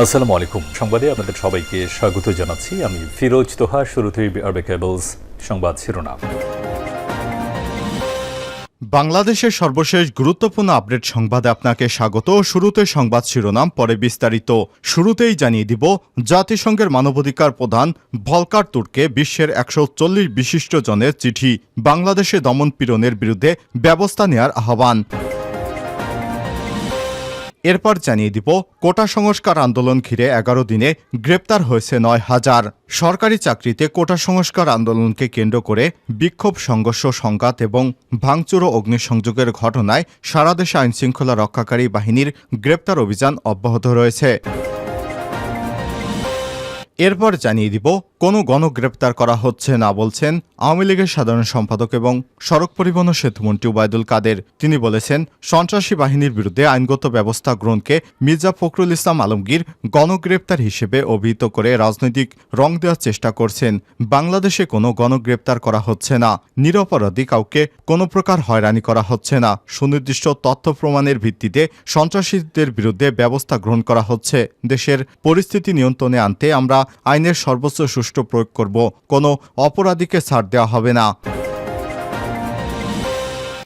আসসালামু আলাইকুম। সংবাদে আপনাদের সবাইকে স্বাগত জানাচ্ছি। আমি ফিরোজ তোহা, শুরুতেই আরবে কেবলস সংবাদ শিরোনাম। বাংলাদেশের সর্বশেষ গুরুত্বপূর্ণ আপডেট সংবাদে আপনাকে স্বাগত। শুরুতে সংবাদ শিরোনাম, পরে বিস্তারিত। শুরুতেই জানিয়ে দিব, জাতিসংঘের মানবাধিকার প্রধান ভলকার তুর্কে বিশ্বের একশো চল্লিশ বিশিষ্ট জনের চিঠি বাংলাদেশে দমন পীড়নের বিরুদ্ধে ব্যবস্থা নেয়ার আহ্বান। এরপর জানিয়ে দিব, কোটা সংস্কার আন্দোলন ঘিরে এগারো দিনে গ্রেপ্তার হয়েছে নয় হাজার। সরকারি চাকরিতে কোটা সংস্কার আন্দোলনকে কেন্দ্র করে বিক্ষোভ, সংঘর্ষ, সংঘাত এবং ভাঙচুর ও অগ্নিসংযোগের ঘটনায় সারা দেশে আইনশৃঙ্খলা রক্ষাকারী বাহিনীর গ্রেপ্তার অভিযান অব্যাহত রয়েছে। এরপর জানিয়ে দিব কোনো গণগ্রেপ্তার করা হচ্ছে না বলছেন আওয়ামী লীগের সাধারণ সম্পাদক এবং সড়ক পরিবহন ও সেতুমন্ত্রী ওবায়দুল কাদের। তিনি বলেছেন, সন্ত্রাসী বাহিনীর বিরুদ্ধে আইনগত ব্যবস্থা গ্রহণকে মির্জা ফখরুল ইসলাম আলমগীর গণগ্রেপ্তার হিসেবে অভিহিত করে রাজনৈতিক রং দেওয়ার চেষ্টা করছেন। বাংলাদেশে কোনো গণগ্রেপ্তার করা হচ্ছে না। নিরপরাধী কাউকে কোনো প্রকার হয়রানি করা হচ্ছে না। সুনির্দিষ্ট তথ্য প্রমাণের ভিত্তিতে সন্ত্রাসীদের বিরুদ্ধে ব্যবস্থা গ্রহণ করা হচ্ছে। দেশের পরিস্থিতি নিয়ন্ত্রণে আনতে আমরা আইনের সর্বোচ্চ প্রয়োগ করব। কোনো অপরাধীকে ছাড় দেওয়া হবে না।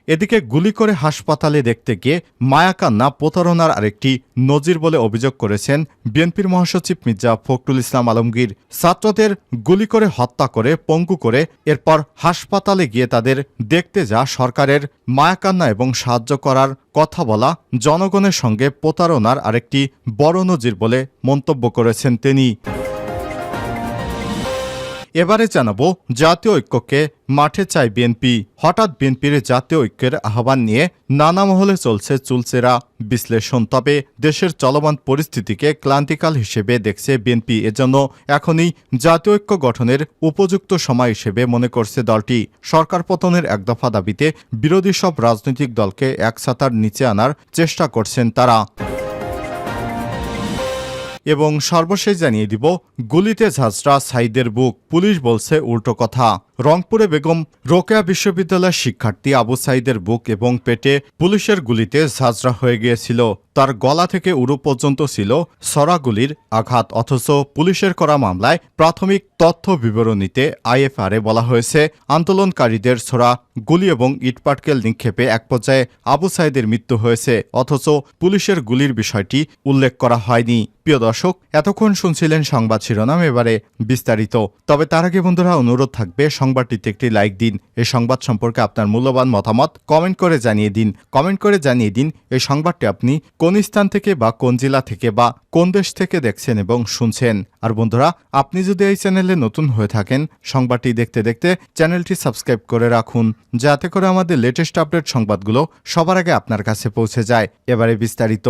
এদিকে গুলি করে হাসপাতালে দেখতে গিয়ে মায়াকান্না প্রতারণার আরেকটি নজির বলে অভিযোগ করেছেন বিএনপির মহাসচিব মির্জা ফখরুল ইসলাম আলমগীর। ছাত্রদের গুলি করে হত্যা করে, পঙ্গু করে, এরপর হাসপাতালে গিয়ে তাদের দেখতে যা সরকারের মায়াকান্না এবং সাহায্য করার কথা বলা জনগণের সঙ্গে প্রতারণার আরেকটি বড় নজির বলে মন্তব্য করেছেন তিনি। এবারে জানাব জাতীয় ঐক্যকে মাঠে চায় বিএনপি। হঠাৎ বিএনপির জাতীয় ঐক্যের আহ্বান নিয়ে নানা মহলে চলছে চুলচেরা বিশ্লেষণ। তবে দেশের চলমান পরিস্থিতিকে ক্লান্তিকাল হিসেবে দেখছে বিএনপি। এজন্য এখনই জাতীয় ঐক্য গঠনের উপযুক্ত সময় হিসেবে মনে করছে দলটি। সরকার পতনের এক দফা দাবিতে বিরোধী সব রাজনৈতিক দলকে এক ছাতার নিচে আনার চেষ্টা করছেন তারা। এবং সর্বশেষ জানিয়ে দিব গুলিতে ঝাঁঝরা সাইদের বুক। পুলিশ বলছে উল্টো কথা। রংপুরে বেগম রোকেয়া বিশ্ববিদ্যালয়ের শিক্ষার্থী আবু সাইদের বুক এবং পেটে পুলিশের গুলিতে ঝাঁঝরা হয়ে গিয়েছিল। তার গলা থেকে উড়ু পর্যন্ত ছিল সরাগুলির আঘাত, অথচ পুলিশের করা মামলায় প্রাথমিক তথ্য বিবরণীতে আইএফআরে বলা হয়েছে, আন্দোলনকারীদের ছোড়া গুলি এবং ইটপাটকেল নিক্ষেপে এক পর্যায়ে আবু সাইদের মৃত্যু হয়েছে, অথচ পুলিশের গুলির বিষয়টি উল্লেখ করা হয়নি। প্রিয় দর্শক, এতক্ষণ শুনছিলেন সংবাদ শিরোনাম, এবারে বিস্তারিত। তবে তার আগে বন্ধুরা, অনুরোধ থাকবে সংবাদটিতে একটি লাইক দিন। এই সংবাদ সম্পর্কে আপনার মূল্যবান মতামত কমেন্ট করে জানিয়ে দিন। কমেন্ট করে জানিয়ে দিন এই সংবাদটি আপনি কোন স্থান থেকে বা কোন জেলা থেকে বা কোন দেশ থেকে দেখছেন এবং শুনছেন। আর বন্ধুরা, আপনি যদি এই চ্যানেলে নতুন হয়ে থাকেন, সংবাদটি দেখতে দেখতে চ্যানেলটি সাবস্ক্রাইব করে রাখুন, যাতে করে আমাদের লেটেস্ট আপডেট সংবাদগুলো সবার আগে আপনার কাছে পৌঁছে যায়। এবারে বিস্তারিত।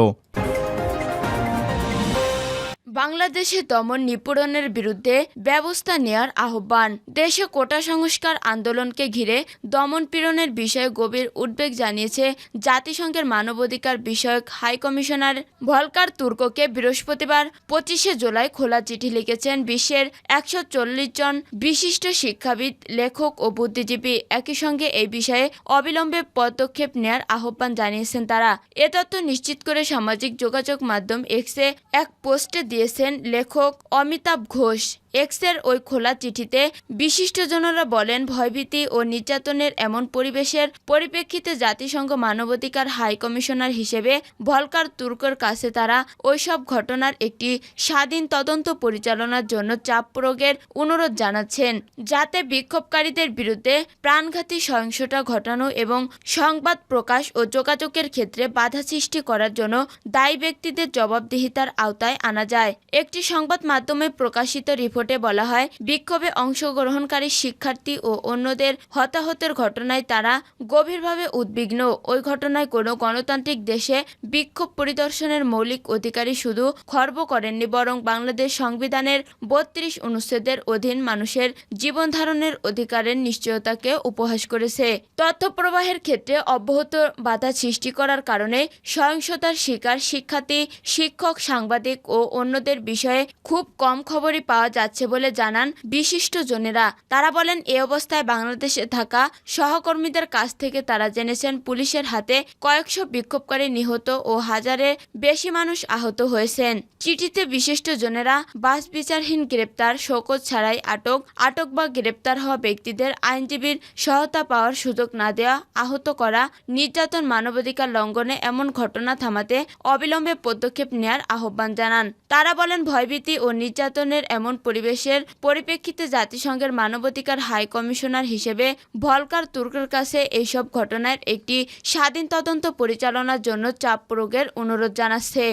বাংলাদেশে দমন নিপীড়নের বিরুদ্ধে ব্যবস্থা নেয়ার আহ্বান। দেশে কোটা সংস্কার আন্দোলনকে ঘিরে দমন পীড়নের বিষয়ে গভীর উদ্বেগ জানিয়েছে জাতিসংঘের মানবাধিকার বিষয়ক হাই কমিশনার ভলকার তুর্ককে বৃহস্পতিবার পঁচিশে জুলাই খোলা চিঠি লিখেছেন বিশ্বের একশো চল্লিশ জন বিশিষ্ট শিক্ষাবিদ, লেখক ও বুদ্ধিজীবী। একই সঙ্গে এই বিষয়ে অবিলম্বে পদক্ষেপ নেয়ার আহ্বান জানিয়েছেন তারা। এ তথ্য নিশ্চিত করে সামাজিক যোগাযোগ মাধ্যম এক্সে এক পোস্টে দিয়েছেন লেখক অমিতাভ ঘোষ। এক্সের ওই খোলা চিঠিতে বিশিষ্টজনরা বলেন, ভয়ভীতি ও নির্যাতনের এমন পরিবেশের পরিপ্রেক্ষিতে জাতিসংঘ মানবাধিকার হাই কমিশনার হিসেবে ভলকার তুর্কর কাছে তারা ওইসব ঘটনার একটি স্বাধীন তদন্ত পরিচালনার জন্য চাপ প্রয়োগের অনুরোধ জানাচ্ছেন। যাতে বিক্ষোভকারীদের বিরুদ্ধে প্রাণঘাতী সহিংসতা ঘটানো এবং সংবাদ প্রকাশ ও যোগাযোগের ক্ষেত্রে বাধা সৃষ্টি করার জন্য দায়ী ব্যক্তিদের জবাবদিহিতার আওতায় আনা যায়। একটি সংবাদ মাধ্যমে প্রকাশিত রিপোর্টে বলা হয়, বিক্ষোভে অংশগ্রহণকারী শিক্ষার্থী ও অন্যদের হতাহতের ঘটনায় তারা গভীরভাবে উদ্বিগ্ন। ওই ঘটনায় কোনো গণতান্ত্রিক দেশে বিক্ষোভ পরিদর্শনের মৌলিক অধিকারী শুধু খর্ব করেননি, বরং বাংলাদেশ সংবিধানের বত্রিশ অনুচ্ছেদের অধীন মানুষের জীবন ধারণের অধিকারের নিশ্চয়তাকে উপহাস করেছে। তথ্য প্রবাহের ক্ষেত্রে অব্যাহত বাধা সৃষ্টি করার কারণে সহিংসতার শিকার শিক্ষার্থী, শিক্ষক, সাংবাদিক ও অন্যদের বিষয়ে খুব কম খবরই পাওয়া যাচ্ছে। যাচ্ছে বলে জানান বিশিষ্ট জনেরা। তারা বলেন, এ অবস্থায় বাংলাদেশে থাকা সহকর্মীদের কাছ থেকে তারা জেনেছেন পুলিশের হাতে কয়েকশো বিক্ষোভকারী নিহত ও হাজারের বেশি মানুষ আহত হয়েছেন। চিঠিতে বিশিষ্ট জনেরা, বাস বিচারহীন গ্রেপ্তার, শোকজ ছাড়াই আটক আটক বা গ্রেপ্তার হওয়া ব্যক্তিদের আইনজীবীর সহায়তা পাওয়ার সুযোগ না দেওয়া, আহত করা, নির্যাতন মানবাধিকার লঙ্ঘনে এমন ঘটনা থামাতে অবিলম্বে পদক্ষেপ নেয়ার আহ্বান জানান। তারা বলেন, ভয়ভীতি ও নির্যাতনের এমন পরিবেশের পরিপ্রেক্ষিতে জাতিসংঘের মানবাধিকার হাই কমিশনার হিসেবে ভলকার তুর্কের কাছে এইসব ঘটনার একটি স্বাধীন তদন্ত পরিচালনার জন্য চাপ প্রয়োগের অনুরোধ জানাচ্ছে।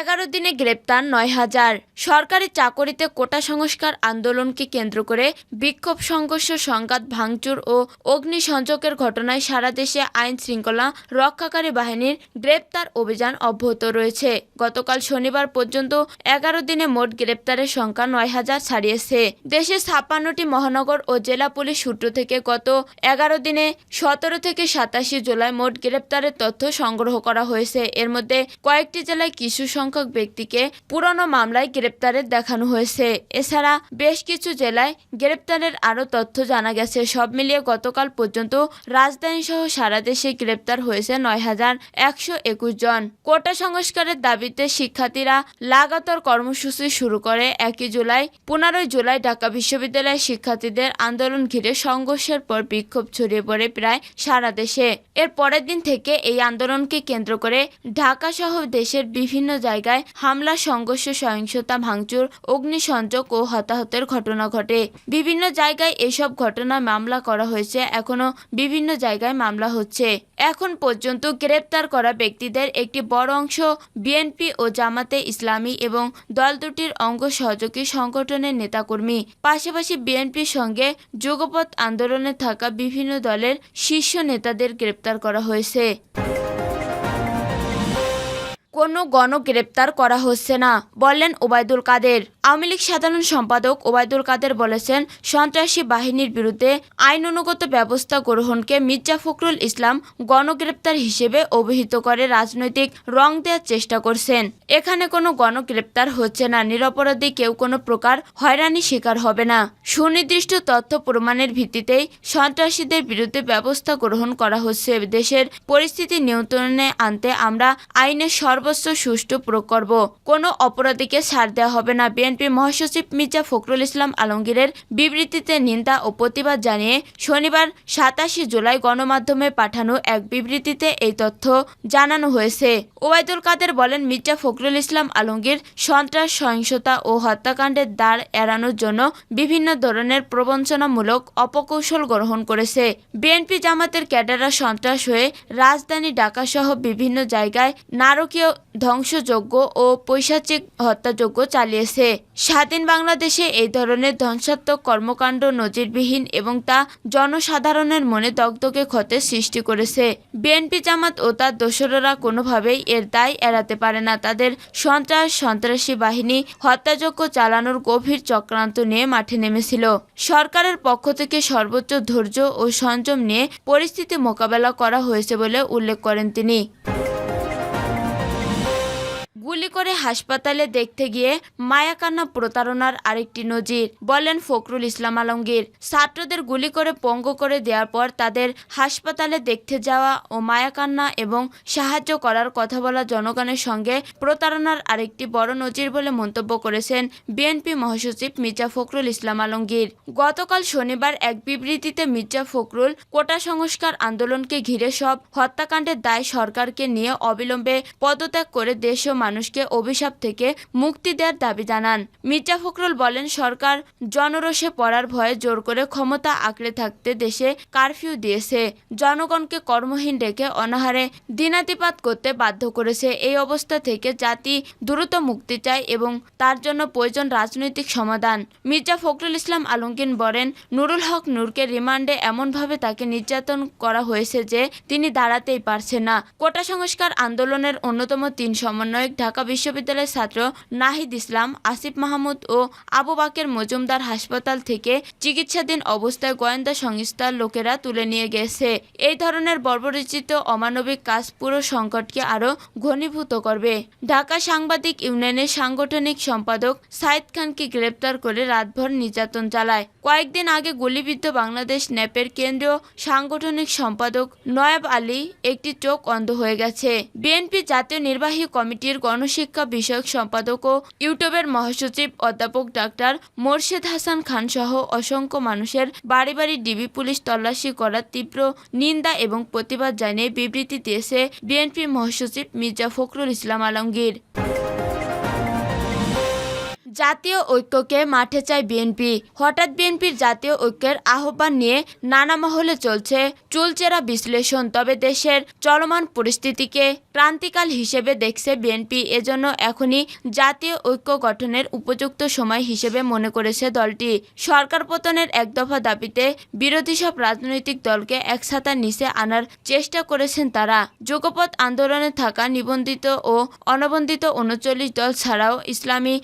এগারো দিনে গ্রেপ্তার নয় হাজার। সরকারি চাকরিতে কোটা সংস্কার আন্দোলনকে কেন্দ্র করে বিক্ষোভ, সংঘর্ষ, সংঘাত, ভাঙচুর ও অগ্নিসংযোগের ঘটনায় সারা দেশে আইন শৃঙ্খলা রক্ষাকারী বাহিনীর গ্রেপ্তার অভিযান অব্যাহত রয়েছে। গতকাল শনিবার পর্যন্ত এগারো দিনে মোট গ্রেপ্তারের সংখ্যা নয় হাজার ছাড়িয়েছে। দেশে ছাপ্পান্নটি মহানগর ও জেলা পুলিশ সূত্র থেকে গত এগারো দিনে সতেরো থেকে সাতাশি জুলাই মোট গ্রেপ্তারের তথ্য সংগ্রহ করা হয়েছে। এর মধ্যে কয়েকটি জেলায় কিছু সংখ্যক ব্যক্তিকে পুরনো মামলায় গ্রেপ্তারের দেখানো হয়েছে। এছাড়া বেশ কিছু জেলায় গ্রেপ্তারের আরও তথ্য জানা গেছে। সব মিলিয়ে গতকাল পর্যন্ত রাজধানী সহ সারা দেশে গ্রেপ্তার হয়েছে নয় হাজার একশো একুশ জন। কোটা সংস্কারের দাবিতে শিক্ষার্থীরা লাগাতার কর্মসূচি শুরু করে। একই জুলাই, পনেরোই জুলাই ঢাকা বিশ্ববিদ্যালয়ের শিক্ষার্থীদের আন্দোলন ঘিরে সংঘর্ষের পর বিক্ষোভ ছড়িয়ে পড়ে প্রায় সারা দেশে। এর পরের দিন থেকে এই আন্দোলনকে কেন্দ্র করে ঢাকা সহ দেশের বিভিন্ন জায়গায় হামলা, সংঘর্ষ, সহিংসতা, ভাঙচুর, অগ্নিসংযোগ ও হতাহতের ঘটনা ঘটে। বিভিন্ন জায়গায় এসব ঘটনায় মামলা করা হয়েছে। এখনও বিভিন্ন জায়গায় মামলা হচ্ছে। এখন পর্যন্ত গ্রেপ্তার করা ব্যক্তিদের একটি বড় অংশ বিএনপি ও জামাতে ইসলামী এবং দল দুটির অঙ্গ সহযোগী সংগঠনের নেতাকর্মী। পাশাপাশি বিএনপির সঙ্গে যুগপৎ আন্দোলনে থাকা বিভিন্ন দলের শীর্ষ নেতাদের গ্রেপ্তার করা হয়েছে। কোনো গণগ্রেপ্তার করা হচ্ছে না, বললেন ওবায়দুল কাদের। আওয়ামী লীগ সাধারণ সম্পাদক ওবায়দুল কাদের বলেছেন, সন্ত্রাসী বাহিনীর বিরুদ্ধে আইন অনুগত ব্যবস্থা গ্রহণকে মির্জা ফখরুল ইসলাম গণগ্রেপ্তার হিসেবে অভিহিত করে রাজনৈতিক রং দেওয়ার চেষ্টা করছেন। এখানে কোনো গণগ্রেপ্তার হচ্ছে না, নিরপরাধী কেউ কোনো প্রকার হয়রানি শিকার হবে না। সুনির্দিষ্ট তথ্য প্রমাণের ভিত্তিতেই সন্ত্রাসীদের বিরুদ্ধে ব্যবস্থা গ্রহণ করা হচ্ছে। দেশের পরিস্থিতি নিয়ন্ত্রণে আনতে আমরা আইনের সর্বোচ্চ সুষ্ঠু করব কোনো অপরাধীকে ছাড় দেওয়া হবে না। বিএনপি মহাসচিব মির্জা ফখরুল ইসলাম আলমগীরের বিবৃতিতে নিন্দা ও প্রতিবাদ জানিয়ে শনিবার সাতাশে জুলাই গণমাধ্যমে পাঠানো এক বিবৃতিতে এই তথ্য জানানো হয়েছে। ওবায়দুল কাদের বলেন, মির্জা ফখরুল ইসলাম আলমগীর সন্ত্রাস, সহিংসতা ও হত্যাকাণ্ডের দ্বার এড়ানোর জন্য বিভিন্ন ধরনের প্রবঞ্চনামূলক অপকৌশল গ্রহণ করেছে। বিএনপি জামাতের ক্যাডাররা সন্ত্রাস হয়ে রাজধানী ঢাকাসহ বিভিন্ন জায়গায় নারকীয় ধ্বংসযজ্ঞ ও পৈশাচিক হত্যাযজ্ঞ চালিয়েছে। স্বাধীন বাংলাদেশে এই ধরনের ধ্বংসাত্মক কর্মকাণ্ড নজিরবিহীন এবং তা জনসাধারণের মনে দগদগে ক্ষতের সৃষ্টি করেছে। বিএনপি জামাত ও তার দোসররা কোনোভাবেই এর দায় এড়াতে পারে না। তাদের সন্ত্রাস, সন্ত্রাসী বাহিনী হত্যাযজ্ঞ চালানোর গভীর চক্রান্ত নিয়ে মাঠে নেমেছিল। সরকারের পক্ষ থেকে সর্বোচ্চ ধৈর্য ও সংযম নিয়ে পরিস্থিতি মোকাবেলা করা হয়েছে বলে উল্লেখ করেন তিনি। গুলি করে হাসপাতালে দেখতে গিয়ে মায়াকান্না প্রতারণার আরেকটি নজির, বলেন ফখরুল ইসলাম আলমগীর। ছাত্রদের গুলি করে পঙ্গু করে দেওয়ার পর তাদের হাসপাতালে দেখতে যাওয়া ও মায়াকান্না এবং সাহায্য করার কথা বলা জনগণের সঙ্গে প্রতারণার আরেকটি বড় নজির বলে মন্তব্য করেছেন বিএনপি মহাসচিব মির্জা ফখরুল ইসলাম আলমগীর। গতকাল শনিবার এক বিবৃতিতে মির্জা ফখরুল কোটা সংস্কার আন্দোলনকে ঘিরে সব হত্যাকাণ্ডের দায় সরকারকে নিয়ে অবিলম্বে পদত্যাগ করে দেশ ও মানুষকে অভিশাপ থেকে মুক্তি দেওয়ার দাবি জানান। মির্জা ফখরুল বলেন, সরকার জনরোষে পড়ার ভয়ে জোর করে ক্ষমতা আঁকড়ে থাকতে দেশে কারফিউ দিয়েছে। জনগণকে কর্মহীন রেখে অনাহারে দিনাতিপাত করতে বাধ্য করেছে। এই অবস্থা থেকে জাতি দ্রুত মুক্তি চায় এবং তার জন্য প্রয়োজন রাজনৈতিক সমাধান। মির্জা ফখরুল ইসলাম আলমগীর বলেন, নুরুল হক নূরকে রিমান্ডে এমনভাবে তাকে নির্যাতন করা হয়েছে যে তিনি দাঁড়াতেই পারছে না। কোটা সংস্কার আন্দোলনের অন্যতম তিন সমন্বয়ক ঢাকা বিশ্ববিদ্যালয়ের ছাত্র নাহিদ ইসলাম, আসিফ মাহমুদ ও আবু বাকের মজুমদার হাসপাতাল থেকে চিকিৎসাধীন অবস্থায় গোয়েন্দা সংস্থার লোকেরা তুলে নিয়ে গেছে। এই ধরনের বর্বরচিত অমানবিক কাজ পুরো সংকটকে আরও ঘনীভূত করবে। ঢাকা সাংবাদিক ইউনিয়নের সাংগঠনিক সম্পাদক সাইদ খানকে গ্রেপ্তার করে রাতভর নির্যাতন চালায়। কয়েকদিন আগে গুলিবিদ্ধ বাংলাদেশ ন্যাপের কেন্দ্রীয় সাংগঠনিক সম্পাদক নয়াব আলী একটি চোখ অন্ধ হয়ে গেছে। বিএনপি জাতীয় নির্বাহী কমিটির গণশিক্ষা বিষয়ক সম্পাদক ও ইউটিউবের মহাসচিব অধ্যাপক ডাক্তার মোর্শেদ হাসান খান সহ অসংখ্য মানুষের বাড়ি বাড়ি ডিবি পুলিশ তল্লাশি করার তীব্র নিন্দা এবং প্রতিবাদ জানিয়ে বিবৃতি দিয়েছে বিএনপি মহাসচিব মির্জা ফখরুল ইসলাম আলমগীর। জাতীয় ঐক্যকে মাঠে চায় বিএনপি। হঠাৎ বিএনপির জাতীয় ঐক্যের আহ্বান নিয়ে নানা মহলে চলছে চুলচেরা বিশ্লেষণ, তবে দেশের চলমান পরিস্থিতিকে ক্রান্তিকাল হিসেবে দেখছে বিএনপি। এজন্য এখনই জাতীয় ঐক্য গঠনের উপযুক্ত সময় হিসেবে মনে করেছে দলটি। সরকার পতনের এক দফা দাবিতে বিরোধী সব রাজনৈতিক দলকে একসাথে নিচে আনার চেষ্টা করেছেন তারা। যুগপৎ আন্দোলনে থাকা নিবন্ধিত ও অনবন্ধিত উনচল্লিশ দল ছাড়াও ইসলামী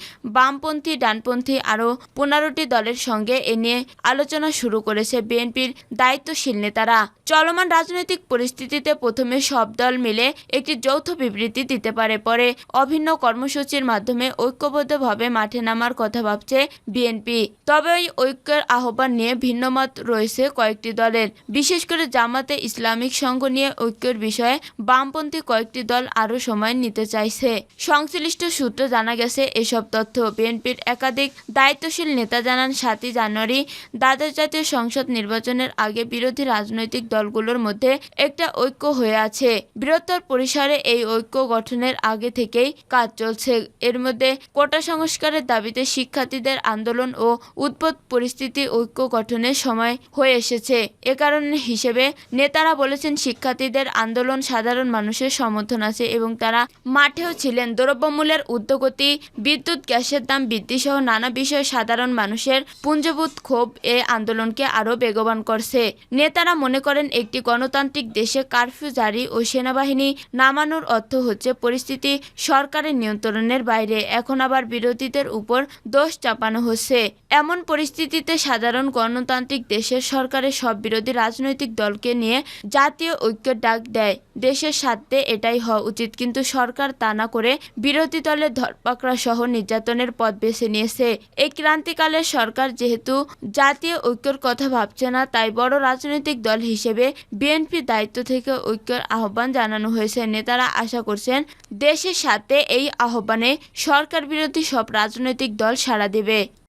বামপন্থী, ডানপন্থী আরও পনেরোটি দলের সঙ্গে এ নিয়ে আলোচনা শুরু করেছে বিএনপির দায়িত্বশীল নেতারা। চলমান রাজনৈতিক পরিস্থিতিতে প্রথমে সব দল মিলে একটি যৌথ বিবৃতি দিতে পারে, পরে অভিন্ন কর্মসূচির মাধ্যমে ঐক্যবদ্ধভাবে মাঠে নামার কথা ভাবছে বিএনপি। তবে ওই ঐক্যের আহ্বান নিয়ে ভিন্নমত রয়েছে কয়েকটি দলের। বিশেষ করে জামাতে ইসলামিক সংঘ নিয়ে ঐক্যের বিষয়ে বামপন্থী কয়েকটি দল আরও সময় নিতে চাইছে। সংশ্লিষ্ট সূত্রে জানা গেছে, এসব তথ্য বিএনপির একাধিক দায়িত্বশীল নেতা জানান, সাতই জানুয়ারি দ্বাদশ জাতীয় সংসদ নির্বাচনের আগে বিরোধী রাজনৈতিক দলগুলোর মধ্যে একটা ঐক্য হয়ে আছে। বৃহত্তর পরিসরে এই ঐক্য গঠনের আগে থেকেই কাজ চলছে। এর মধ্যে কোটা সংস্কারের দাবিতে শিক্ষার্থীদের আন্দোলন ও উদ্ভূত পরিস্থিতি ঐক্য গঠনের সময় হয়ে এসেছে। এ কারণে হিসেবে নেতারা বলেছেন, শিক্ষার্থীদের আন্দোলন সাধারণ মানুষের সমর্থন আছে এবং তারা মাঠেও ছিলেন। দ্রব্যমূল্যের ঊর্ধ্বগতি, বিদ্যুৎ, গ্যাসের দাম বৃদ্ধি সহ নানা বিষয়ে সাধারণ মানুষের পুঞ্জভূত ক্ষোভ এ আন্দোলনকে আরও বেগবান করছে। নেতারা মনে করেন, একটি গণতান্ত্রিক দেশে কারফিউ জারি ও সেনাবাহিনী নামানোর অর্থ হচ্ছে পরিস্থিতি সরকারের নিয়ন্ত্রণের বাইরে। এখন আবার বিরোধীদের উপর দোষ চাপানো হচ্ছে। এমন পরিস্থিতিতে সাধারণ গণতান্ত্রিক দেশের সরকারের সব বিরোধী রাজনৈতিক দলকে নিয়ে জাতীয় ঐক্যের ডাক দেয়। দেশের স্বার্থে এটাই হওয়া উচিত, কিন্তু সরকার তা না করে বিরোধী দলের ধরপাকড়া সহ নির্যাতনের পথ বেছে নিয়েছে। এই ক্রান্তিকালের সরকার যেহেতু জাতীয় ঐক্যের কথা ভাবছে না, তাই বড় রাজনৈতিক দল হিসেবে বিএনপি দায়িত্ব থেকে ঐক্যের আহ্বান জানানো হয়েছে। নেতারা আশা করছেন, দেশের সাথে এই আহ্বানে সরকার বিরোধী সব রাজনৈতিক দল সাড়া দেবে।